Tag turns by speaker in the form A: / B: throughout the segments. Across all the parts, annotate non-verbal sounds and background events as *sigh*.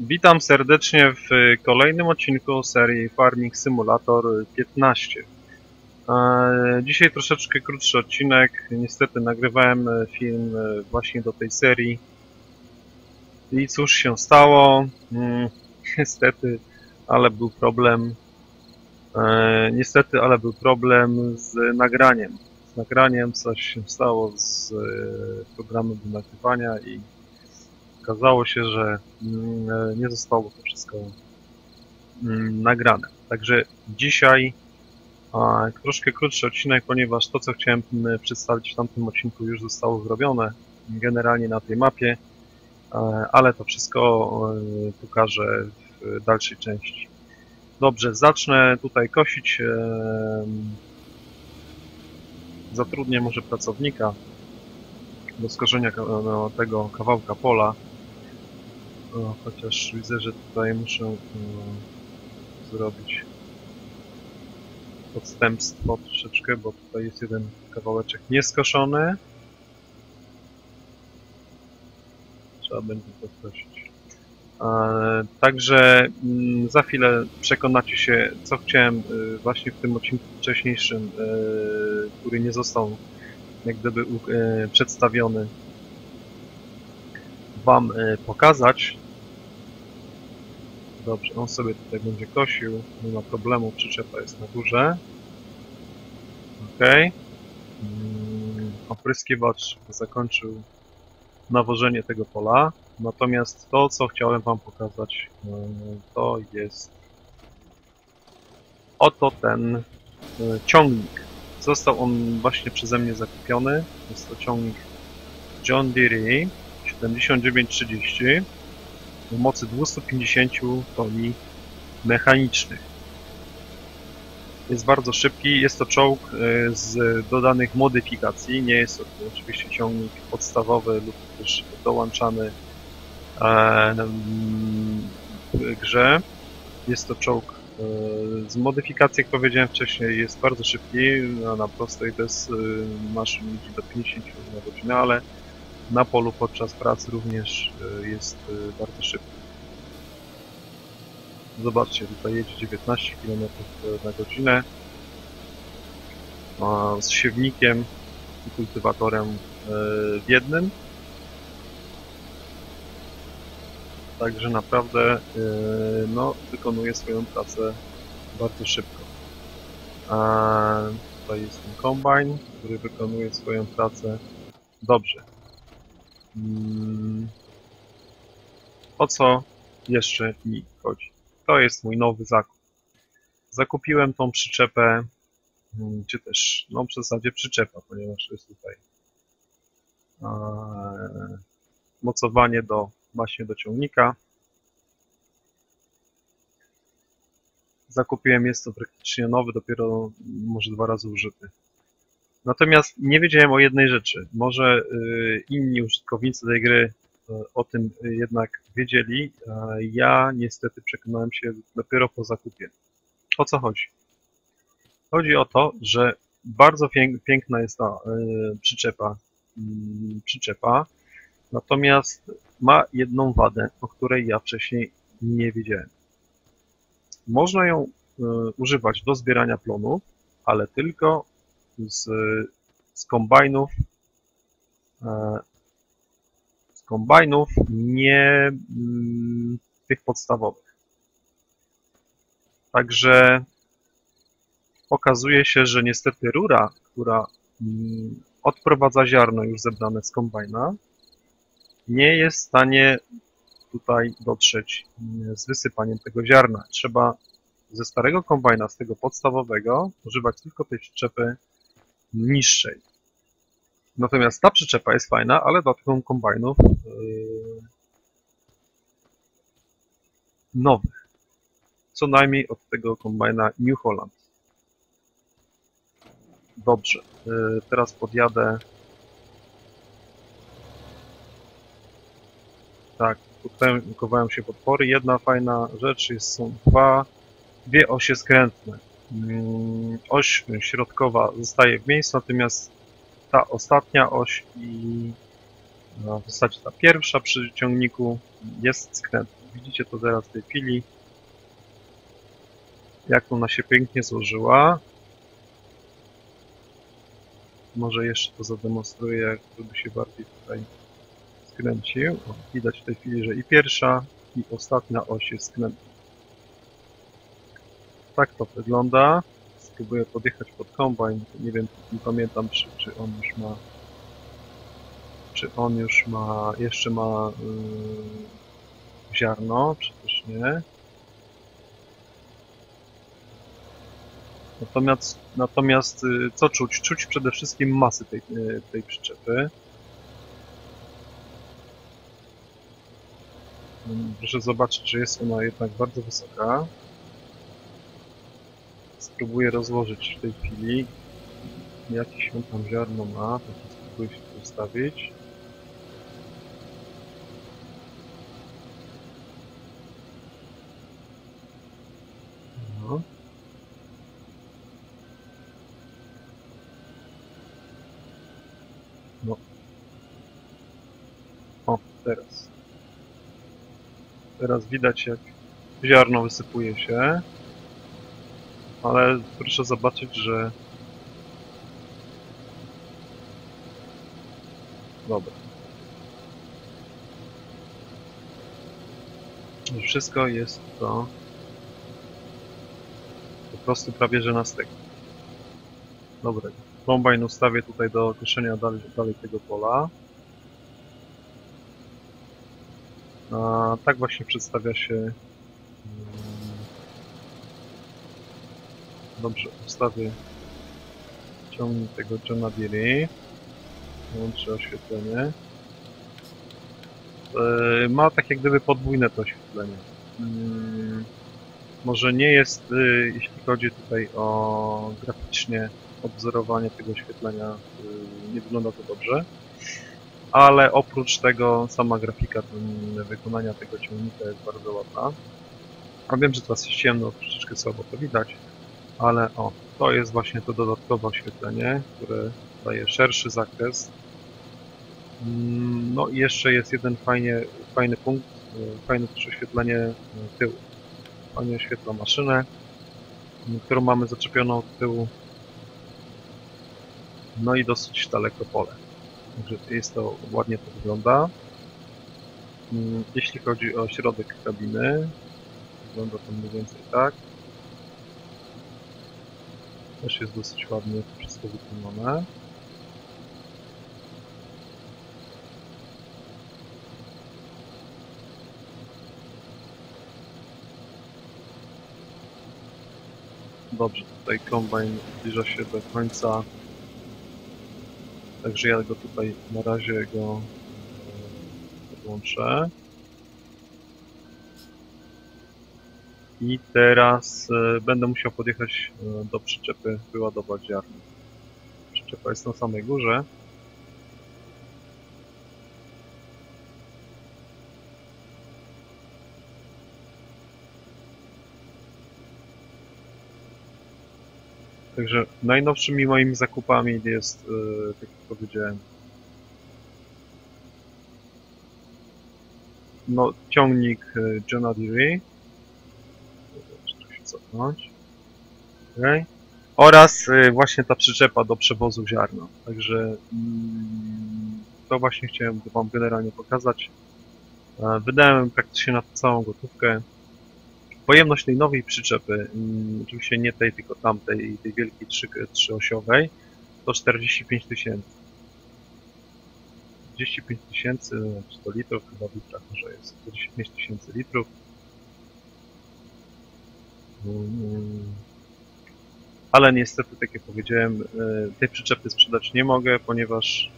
A: Witam serdecznie w kolejnym odcinku serii Farming Simulator 15. E, Dzisiaj troszeczkę krótszy odcinek. Niestety nagrywałem e, film e, właśnie do tej serii. I cóż się stało? Mm, *laughs* Niestety, ale był problem. Niestety, ale był problem z nagraniem. Z nagraniem coś się stało z programem do nagrywania i okazało się, że mm, e, nie zostało to wszystko mm, nagrane. Także dzisiaj troszkę krótszy odcinek, ponieważ to, co chciałem mm, przedstawić w tamtym odcinku już zostało zrobione generalnie na tej mapie, e, ale to wszystko e, pokażę w dalszej części. Dobrze, zacznę tutaj kosić. Zatrudnię może pracownika do skorzenia tego kawałka pola. O, chociaż widzę, że tutaj muszę e, zrobić podstępstwo troszeczkę, bo tutaj jest jeden kawałeczek nieskoszony. Trzeba będzie to. E, Także mm, za chwilę przekonacie się, co chciałem e, właśnie w tym odcinku wcześniejszym, e, który nie został jak gdyby e, przedstawiony Wam e, pokazać. Dobrze, on sobie tutaj będzie kosił, nie ma problemu, przyczepa jest na górze. Ok. Mm, Opryskiwacz zakończył nawożenie tego pola. Natomiast to, co chciałem Wam pokazać, e, to jest oto ten e, ciągnik. Został on właśnie przeze mnie zakupiony. Jest to ciągnik John Deere 7930 o mocy 250 koni mechanicznych. Jest bardzo szybki, jest to czołg e, z dodanych modyfikacji, nie jest to oczywiście ciągnik podstawowy lub też dołączany e, w grze. Jest to czołg e, z modyfikacji, jak powiedziałem wcześniej, jest bardzo szybki, na prostej bez maszyn jeździ do 50 na godzinę, ale na polu podczas pracy również e, jest e, bardzo szybki. Zobaczcie, tutaj jedzie 19 km na godzinę z siewnikiem i kultywatorem e, w jednym. Także naprawdę e, no, wykonuje swoją pracę bardzo szybko. A tutaj jest ten kombajn, który wykonuje swoją pracę dobrze. O co jeszcze mi chodzi? To jest mój nowy zakup. Zakupiłem tą przyczepę, mm, czy też, no w zasadzie przyczepa, ponieważ jest tutaj mocowanie do, właśnie do ciągnika. Zakupiłem, jest to praktycznie nowy, dopiero może dwa razy użyty. Natomiast nie wiedziałem o jednej rzeczy. Może y, inni użytkownicy tej gry y, o tym jednak wiedzieli. Ja niestety przekonałem się dopiero po zakupie. O co chodzi? Chodzi o to, że bardzo pięk- piękna jest ta y, przyczepa, mm, przyczepa, natomiast ma jedną wadę, o której ja wcześniej nie wiedziałem. Można ją używać do zbierania plonów, ale tylko z, z kombajnów e, z kombajnów nie mm, tych podstawowych. Także okazuje się, że niestety rura, która mm, odprowadza ziarno już zebrane z kombajna, nie jest w stanie tutaj dotrzeć mm, z wysypaniem tego ziarna. Trzeba ze starego kombajna, z tego podstawowego, używać tylko tej przyczepy niższej. Natomiast ta przyczepa jest fajna, ale dodatkowo kombajnów yy, nowych. Co najmniej od tego kombajna New Holland. Dobrze, yy, teraz podjadę. Tak, tutaj kowają się podpory. Jedna fajna rzecz jest, są dwa, dwie osie skrętne. Mm, Oś środkowa zostaje w miejscu, natomiast ta ostatnia oś i no, w zasadzie ta pierwsza przy ciągniku jest skrętna. Widzicie to teraz w tej chwili. Jak ona się pięknie złożyła. Może jeszcze to zademonstruję, żeby się bardziej tutaj skręcił. O, widać w tej chwili, że i pierwsza, i ostatnia oś jest skrętna. Tak to wygląda. Spróbuję podjechać pod kombajn. Nie wiem, nie pamiętam, czy, czy on już ma. Czy on już ma. Jeszcze ma yy, ziarno, czy też nie. Natomiast, natomiast y, co czuć? Czuć przede wszystkim masy tej, y, tej przyczepy. Proszę zobaczyć, że jest ona jednak bardzo wysoka. Spróbuję rozłożyć w tej chwili. Jakieś on tam ziarno ma, takie spróbuję się ustawić. No. No. Teraz. Teraz widać jak ziarno wysypuje się. Ale proszę zobaczyć, że... Dobra. Wszystko jest to po prostu prawie że na styk. Dobra. Kombajn ustawię tutaj do kieszenia dalej, dalej tego pola. A tak właśnie przedstawia się. Dobrze, ustawię ciągnik tego Johna Deere. Włączę oświetlenie. E, Ma tak jak gdyby podwójne to oświetlenie. Mm, Może nie jest, y, jeśli chodzi tutaj o graficznie odwzorowanie tego oświetlenia, y, nie wygląda to dobrze ale oprócz tego sama grafika wykonania tego ciągnika jest bardzo ładna. A wiem, że teraz jest ciemno, troszeczkę słabo to widać, ale o, to jest właśnie to dodatkowe oświetlenie, które daje szerszy zakres. Mm, No i jeszcze jest jeden fajnie, fajny punkt, y, fajne też oświetlenie y, tyłu. Fajnie oświetla maszynę, którą mamy zaczepioną od tyłu. No i dosyć daleko pole. Także jest to, ładnie to wygląda. Mm, Jeśli chodzi o środek kabiny, wygląda to mniej więcej tak. Też jest dosyć ładnie to wszystko wykonane. Dobrze, tutaj kombajn zbliża się do końca. Także ja go tutaj na razie go e, podłączę. I teraz e, będę musiał podjechać e, do przyczepy, wyładować ziarno. Przyczepa jest na samej górze. Także najnowszymi moimi zakupami jest, e, tak jak powiedziałem, no, ciągnik Johna Deere. Cofnąć. Okay. Oraz e, właśnie ta przyczepa do przewozu ziarna. Także mm, to właśnie chciałem Wam generalnie pokazać. E, Wydałem praktycznie na całą gotówkę. Pojemność tej nowej przyczepy, mm, oczywiście nie tej, tylko tamtej, tej wielkiej trzy, trzyosiowej, to 45 tysięcy. 45 tysięcy, czy to litrów, chyba w litrach może jest, 45 tysięcy litrów. Ale niestety, tak jak powiedziałem, e, tej przyczepy sprzedać nie mogę, ponieważ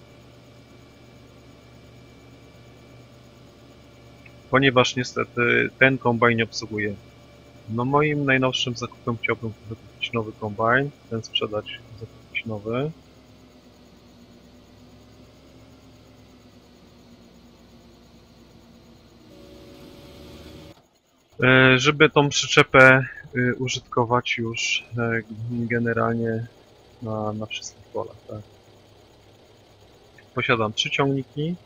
A: ponieważ niestety ten kombajn obsługuje No moim najnowszym zakupem chciałbym wykupić nowy kombajn, ten sprzedać, zakupić nowy. E, Żeby tą przyczepę użytkować już e, generalnie na, na wszystkich polach, tak. Posiadam trzy ciągniki.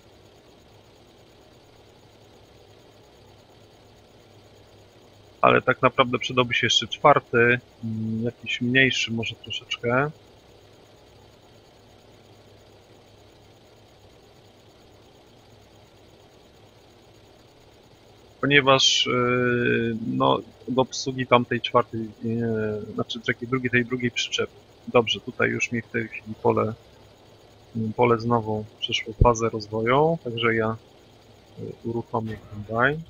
A: ale tak naprawdę przydałby się jeszcze czwarty, mm, jakiś mniejszy może troszeczkę. Ponieważ yy, no, do obsługi tamtej czwartej, yy, znaczy takiej drugiej, tej drugiej przyczepy. Dobrze, tutaj już mi w tej chwili pole, pole znowu przeszło fazę rozwoju, także ja yy, uruchomię kombajn.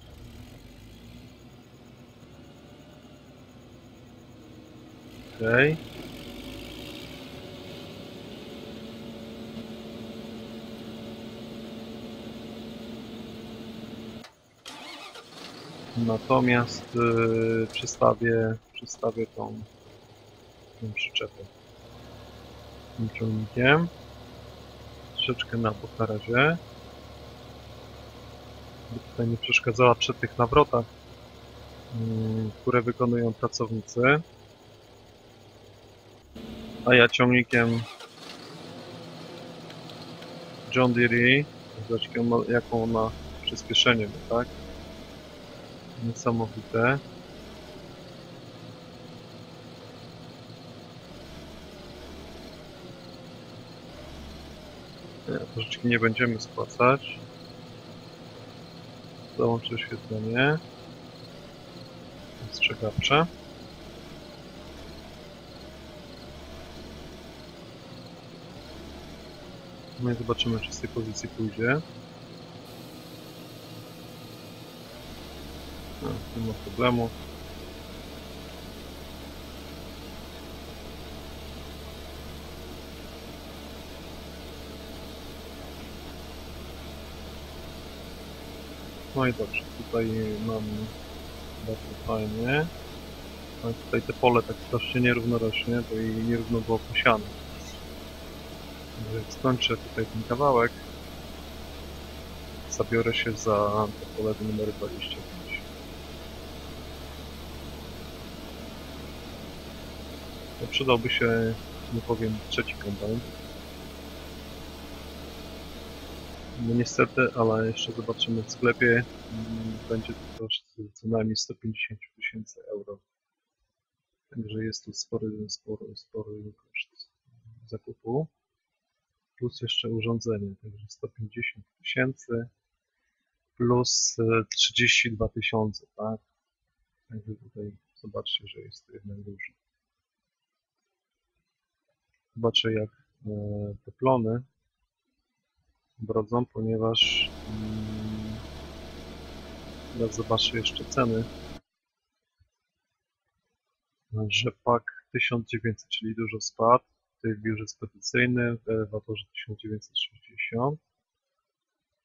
A: Okej. Natomiast yy, przestawię, przestawię tą, tą przyczepę tym ciągnikiem. Troszeczkę na bok na razie. By tutaj nie przeszkadzała przy tych nawrotach, yy, które wykonują pracownicy. A ja ciągnikiem John Deere, zobaczcie jaką ma- przyspieszenie, tak? Niesamowite. Nie, Pożyczki nie będziemy spłacać. Załączę oświetlenie. Ostrzegawcze. No i zobaczymy, czy z tej pozycji pójdzie. Nie ma problemu. No i dobrze, tutaj mam bardzo fajnie. A tutaj te pole tak strasznie nierówno rośnie, bo i nierówno było posiane. Skończę tutaj ten kawałek, zabiorę się za pole numer 25. To przydałby się, nie powiem, trzeci kombajn. No niestety, ale jeszcze zobaczymy w sklepie. mm, Będzie to koszt co najmniej 150 tysięcy euro. Także jest tu spory, spory, spory koszt zakupu. Plus jeszcze urządzenie, także 150 tysięcy plus e, 32 tysiące, tak? Także tutaj zobaczcie, że jest to jednak dużo. Zobaczę jak e, te plony brodzą, ponieważ mm, teraz zobaczę jeszcze ceny. Rzepak 1900, czyli dużo spadł. Tutaj w biurze spedycyjnym w elewatorze 1960.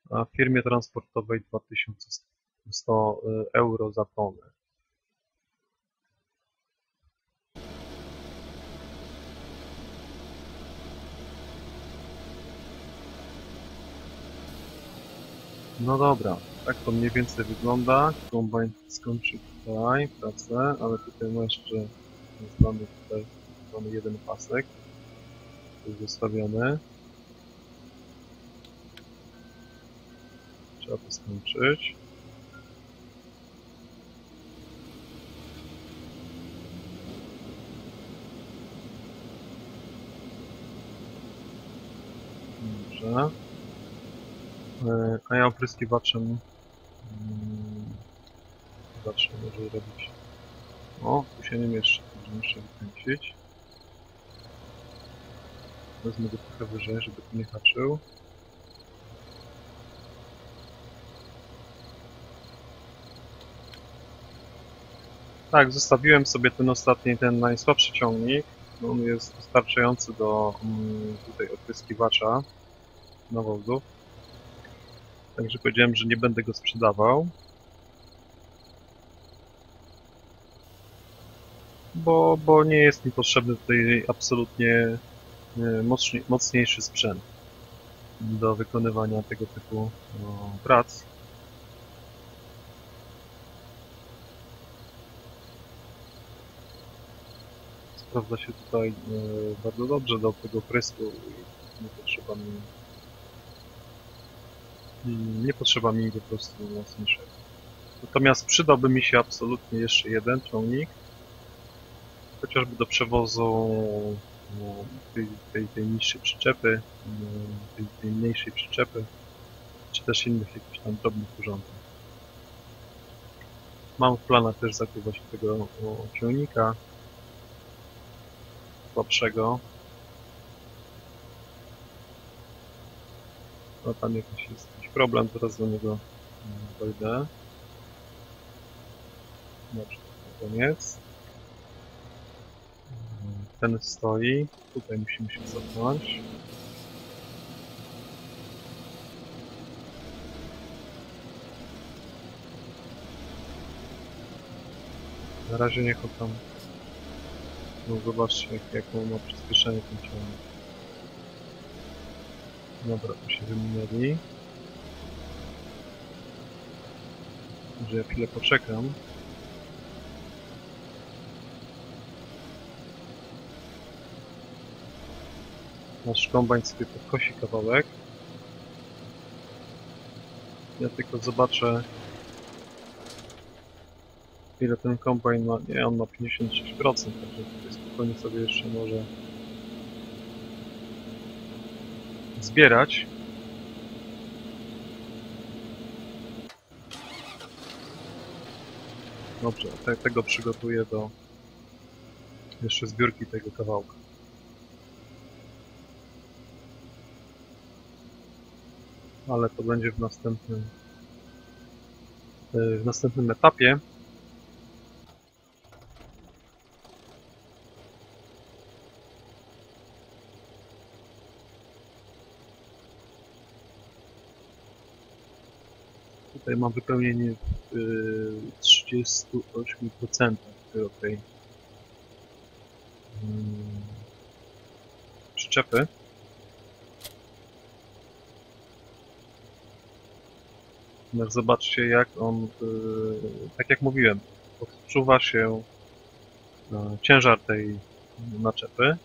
A: A w firmie transportowej 2100 euro za tonę. No dobra, tak to mniej więcej wygląda. Kombajn skończy tutaj pracę, ale tutaj ma jeszcze znany tutaj mamy jeden pasek. Jest zostawiony. Trzeba to skończyć. Dobrze. E, A ja opryskiwaczem mm, zacznę może robić. O, tu się nie mieszczę, także muszę wykręcić. Wezmę go trochę wyżej, żeby tu nie haczył. Tak, zostawiłem sobie ten ostatni, ten najsłabszy ciągnik. On jest wystarczający do mm, tutaj opryskiwacza nawozów. Także powiedziałem, że nie będę go sprzedawał. Bo, bo nie jest mi potrzebny tutaj absolutnie e, mocni- mocniejszy sprzęt do wykonywania tego typu prac. Sprawdza się tutaj e, bardzo dobrze do tego prysku i nie potrzeba mi Nie potrzeba mi po prostu mocniejszego. Natomiast przydałby mi się absolutnie jeszcze jeden ciągnik. Chociażby do przewozu no, tej, tej, tej niższej przyczepy, no, tej, tej mniejszej przyczepy, czy też innych jakichś tam drobnych urządzeń. Mam w planach też zakup właśnie tego ciągnika słabszego. No tam jakiś jest jakiś problem, teraz do niego mm, dojdę. Dobrze, to koniec. Ten stoi. Tutaj musimy się cofnąć. Na razie niech on tam... No zobaczcie, jak, jaką ma przyspieszenie ten ciągnik. Dobra, tu się wyminęli. Że ja chwilę poczekam. Nasz kombajn sobie podkosi kawałek. Ja tylko zobaczę ile ten kombajn ma. Nie, on ma 56%, także tutaj spokojnie sobie jeszcze może zbierać. Dobrze, te, tego przygotuję do jeszcze zbiórki tego kawałka. Ale to będzie w następnym w następnym etapie. Tutaj mam wypełnienie w y, 38% tego tej przyczepy. No, zobaczcie jak on, y, tak jak mówiłem, odczuwa się y, ciężar tej naczepy.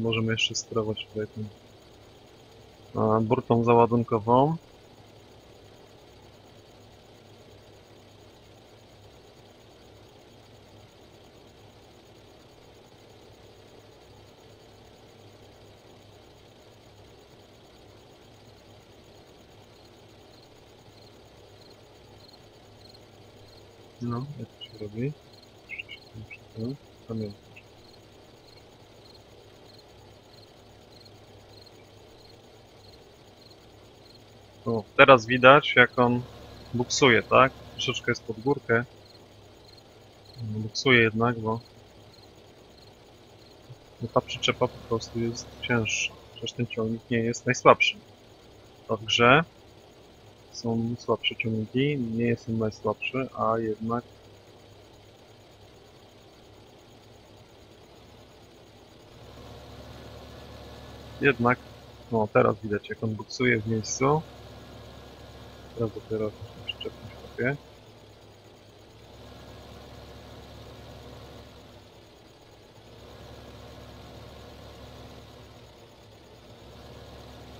A: Możemy jeszcze sterować tutaj tym burtą załadunkową. No, jak to się robi? Jeszcze się tam przyda. Pamiętam. O, teraz widać jak on buksuje, tak? Troszeczkę jest pod górkę. Buksuje jednak, bo bo ta przyczepa po prostu jest cięższa. Przecież ten ciągnik nie jest najsłabszy. W grze są słabsze ciągniki, nie jest on najsłabszy, a jednak jednak no teraz widać jak on buksuje w miejscu Teraz dopiero przyczepność kopię.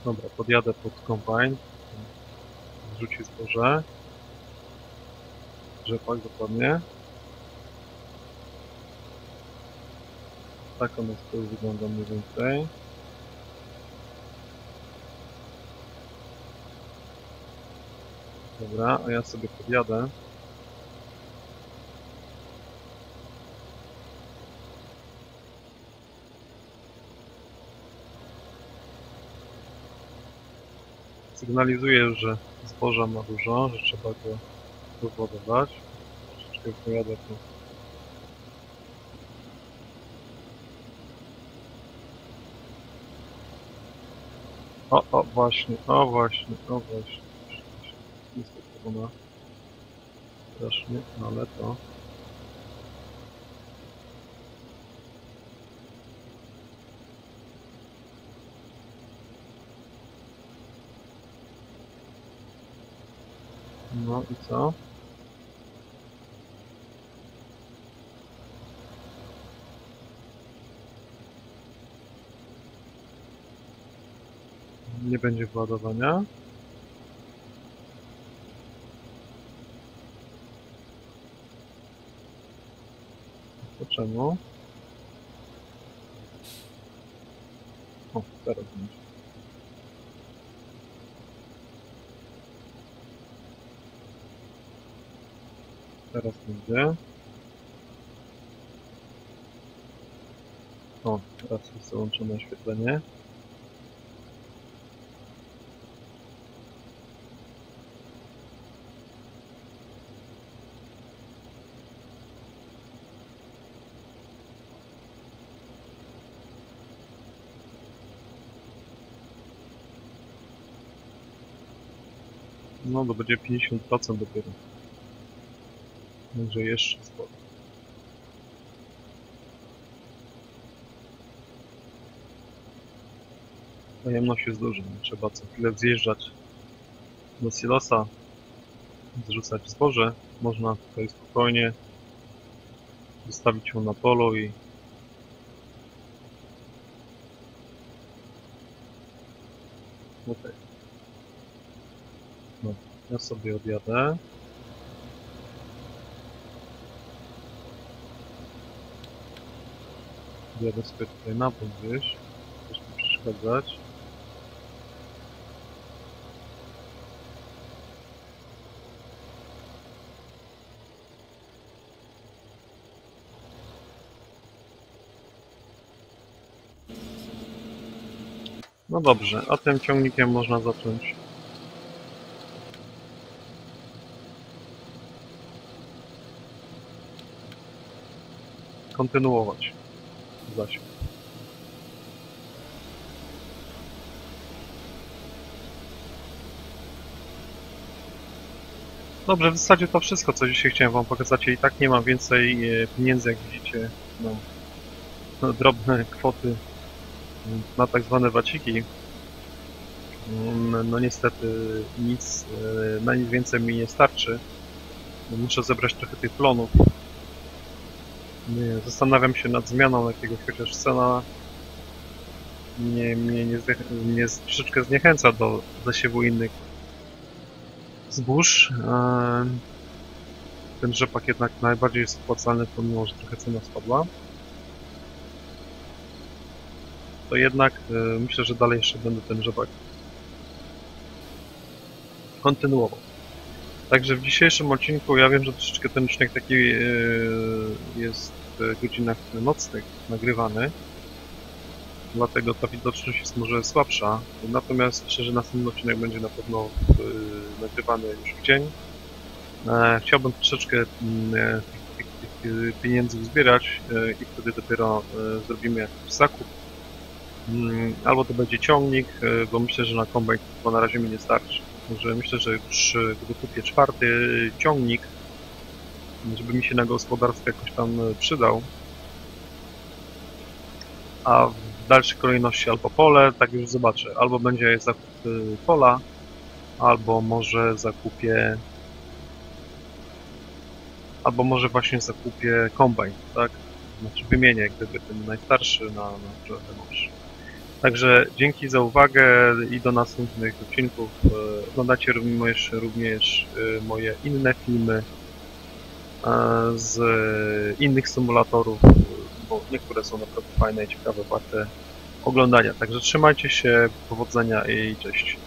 A: Dobra, podjadę pod kombajn. Zrzuci zboże. Rzepak dokładnie. Tak ona z tyłu wygląda mniej więcej. Dobra, a ja sobie podjadę. Sygnalizuję, że zboża ma dużo, że trzeba go dowodować. Troszeczkę pojadę tu. O, o, właśnie, o, właśnie, o, właśnie jest ona strasznie, no, ale to... No i co? Nie będzie władowania. Czemu? O, teraz będzie. Teraz będzie. O, teraz jest załączone oświetlenie. No to będzie 50% dopiero. Także jeszcze sporo. Pojemność jest duża, trzeba co chwilę zjeżdżać do silosa, zrzucać zboże. Można tutaj spokojnie zostawić ją na polu i Okej. No, ja sobie odjadę. Odjadę sobie tutaj na bok gdzieś. Coś mi przeszkadzać. No dobrze, a tym ciągnikiem można zacząć. Kontynuować zasięg. Dobrze, w zasadzie to wszystko, co dzisiaj chciałem Wam pokazać. I tak nie mam więcej e, pieniędzy, jak widzicie. No, drobne *laughs* kwoty na tak zwane waciki. Mm, No niestety nic, e, na nic więcej mi nie starczy. Muszę zebrać trochę tych plonów. Nie, zastanawiam się nad zmianą jakiegoś, chociaż cena mnie, mnie, nie, mnie troszeczkę zniechęca do zasiewu innych zbóż. Em, Ten rzepak jednak najbardziej jest opłacalny, pomimo że trochę cena spadła. To jednak e, myślę, że dalej jeszcze będę ten rzepak kontynuował. Także w dzisiejszym odcinku, ja wiem, że troszeczkę ten odcinek taki e, jest w godzinach nocnych nagrywany, dlatego ta widoczność jest może słabsza, natomiast myślę, że następny odcinek będzie na pewno e, nagrywany już w dzień. E, Chciałbym troszeczkę mm, e, tych, pieniędzy zbierać i wtedy dopiero zrobimy jakiś zakup. Mm, Albo to będzie ciągnik, bo myślę, że na kombajn na razie mi nie starczy. Także myślę, że już gdy kupię czwarty ciągnik, żeby mi się na gospodarstwie jakoś tam e, przydał, a w dalszej kolejności albo pole, tak już zobaczę. Albo będzie zakup e, pola, albo może zakupię albo może właśnie zakupię kombajn, tak? Znaczy wymienię gdyby ten najstarszy na, na ten mąż. Także dzięki za uwagę i do następnych odcinków. E, Oglądacie również, również moje inne filmy z innych symulatorów, e, bo niektóre są naprawdę fajne i ciekawe, warte oglądania. Także trzymajcie się, powodzenia i cześć.